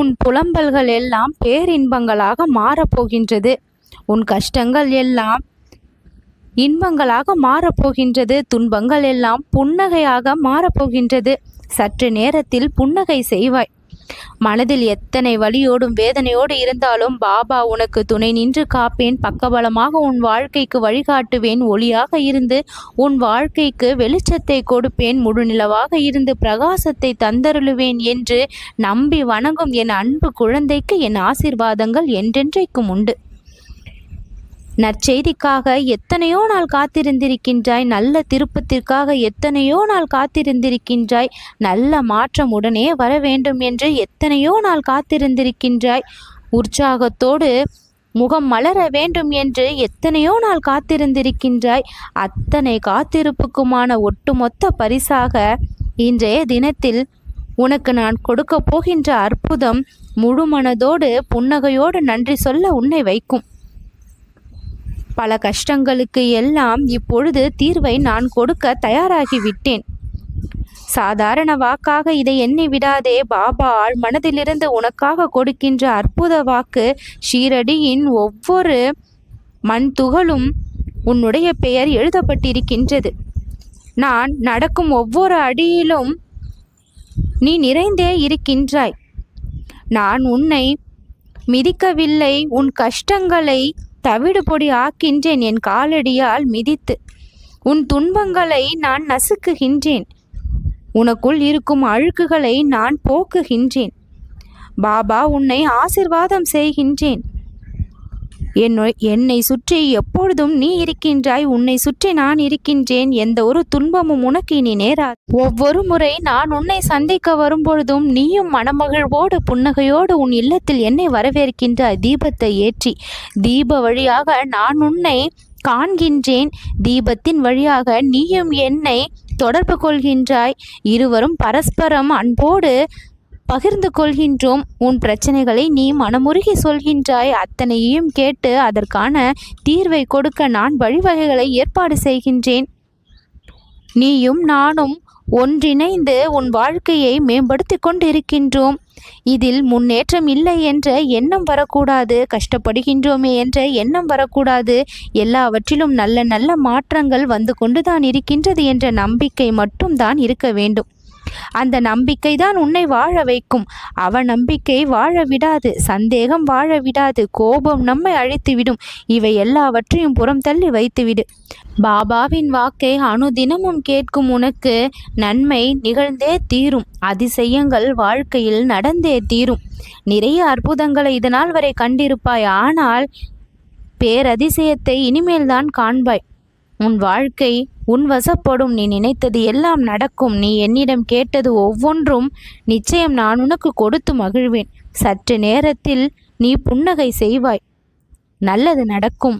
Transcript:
உன் புலம்பல்கள் எல்லாம் பேரின்பங்களாக மாறப்போகின்றது. உன் கஷ்டங்கள் எல்லாம் இன்பங்களாக மாறப்போகின்றது. துன்பங்கள் எல்லாம் புன்னகையாக மாறப்போகின்றது. சற்று நேரத்தில் புன்னகை செய்வாய். மனதில் எத்தனை வலியோடும் வேதனையோடு இருந்தாலும் பாபா உனக்கு துணை நின்று காப்பேன். பக்கபலமாக உன் வாழ்க்கைக்கு வழிகாட்டுவேன். ஒளியாக இருந்து உன் வாழ்க்கைக்கு வெளிச்சத்தை கொடுப்பேன். முழுநிலவாக இருந்து பிரகாசத்தை தந்தருளுவேன் என்று நம்பி வணங்கும் என் அன்பு குழந்தைக்கு என் ஆசீர்வாதங்கள் என்றென்றைக்கும் உண்டு. நற்செய்திக்காக எத்தனையோ நாள் காத்திருந்திருக்கின்றாய் நல்ல திருப்பத்திற்காக எத்தனையோ நாள் காத்திருந்திருக்கின்றாய் நல்ல மாற்றம் உடனே வர வேண்டும் என்று எத்தனையோ நாள் காத்திருந்திருக்கின்றாய். உற்சாகத்தோடு முகம் மலர வேண்டும் என்று எத்தனையோ நாள் காத்திருந்திருக்கின்றாய். அத்தனை காத்திருப்புக்குமான ஒட்டுமொத்த பரிசாக இன்றைய தினத்தில் உனக்கு நான் கொடுக்க போகின்ற அற்புதம் முழுமனதோடு புன்னகையோடு நன்றி சொல்ல உன்னை வைக்கும். பல கஷ்டங்களுக்கு எல்லாம் இப்பொழுது தீர்வை நான் கொடுக்க தயாராகிவிட்டேன். சாதாரண வாக்காக இதை எண்ணி விடாதே பாபா. ஆள் மனதிலிருந்து உனக்காக கொடுக்கின்ற அற்புத வாக்கு ஷீரடியின் ஒவ்வொரு மண் துகளும் உன்னுடைய பெயர் எழுதப்பட்டிருக்கின்றது. நான் நடக்கும் ஒவ்வொரு அடியிலும் நீ நிறைந்தே இருக்கின்றாய். நான் உன்னை மிதிக்கவில்லை. உன் கஷ்டங்களை தவிடு பொடி ஆக்கின்றேன் என் காலடியால் மிதித்து. உன் துன்பங்களை நான் நசுக்குகின்றேன். உனக்குள் இருக்கும் அழுக்குகளை நான் போக்குகின்றேன். பாபா உன்னை ஆசிர்வாதம் செய்கின்றேன். என்னை என்னை சுற்றி எப்பொழுதும் நீ இருக்கின்றாய் உன்னை சுற்றி நான் இருக்கின்றேன் எந்த ஒரு துன்பமும் உனக்கு இனி நேரா ஒவ்வொரு முறை நான் உன்னை சந்திக்க வரும்பொழுதும் நீயும் மனமகிழ்வோடு புன்னகையோடு உன் இல்லத்தில் என்னை வரவேற்கின்றாய் தீபத்தை ஏற்றி தீப வழியாக நான் உன்னை காண்கின்றேன். தீபத்தின் வழியாக நீயும் என்னை தொடர்பு கொள்கின்றாய். இருவரும் பரஸ்பரம் அன்போடு பகிர்ந்து கொள்கின்றோம். உன் பிரச்சனைகளை நீ மனமுருகி சொல்கின்றாய். அத்தனையும் கேட்டு அதற்கான தீர்வை கொடுக்க நான் வழிவகைகளை ஏற்பாடு செய்கின்றேன். நீயும் நானும் ஒன்றிணைந்து உன் வாழ்க்கையை மேம்படுத்தி கொண்டிருக்கின்றோம். இதில் முன்னேற்றம் இல்லை என்ற எண்ணம் வரக்கூடாது. கஷ்டப்படுகின்றோமே என்ற எண்ணம் வரக்கூடாது. எல்லாவற்றிலும் நல்ல நல்ல மாற்றங்கள் வந்து கொண்டுதான் இருக்கின்றது என்ற நம்பிக்கை மட்டும் தான் இருக்க வேண்டும். அந்த நம்பிக்கை தான் உன்னை வாழ வைக்கும். அவ நம்பிக்கை வாழ விடாது சந்தேகம் வாழ விடாது கோபம் நம்மை அழித்துவிடும் இவை எல்லாவற்றையும் புறம் தள்ளி வைத்துவிடு பாபாவின் வாக்கை அனுதினமும் கேட்கும் உனக்கு நன்மை நிகழ்ந்தே தீரும். அதிசயங்கள் வாழ்க்கையில் நடந்தே தீரும். நிறைய அற்புதங்களை இதனால் வரை கண்டிருப்பாய். ஆனால் பேரதிசயத்தை இனிமேல்தான் காண்பாய். உன் வாழ்க்கை உன் வசப்படும் நீ நினைத்தது எல்லாம் நடக்கும். நீ என்னிடம் கேட்டது ஒவ்வொன்றும் நிச்சயம் நான் உனக்கு கொடுத்து மகிழ்வேன். சற்று நேரத்தில் நீ புன்னகை செய்வாய். நல்லது நடக்கும்.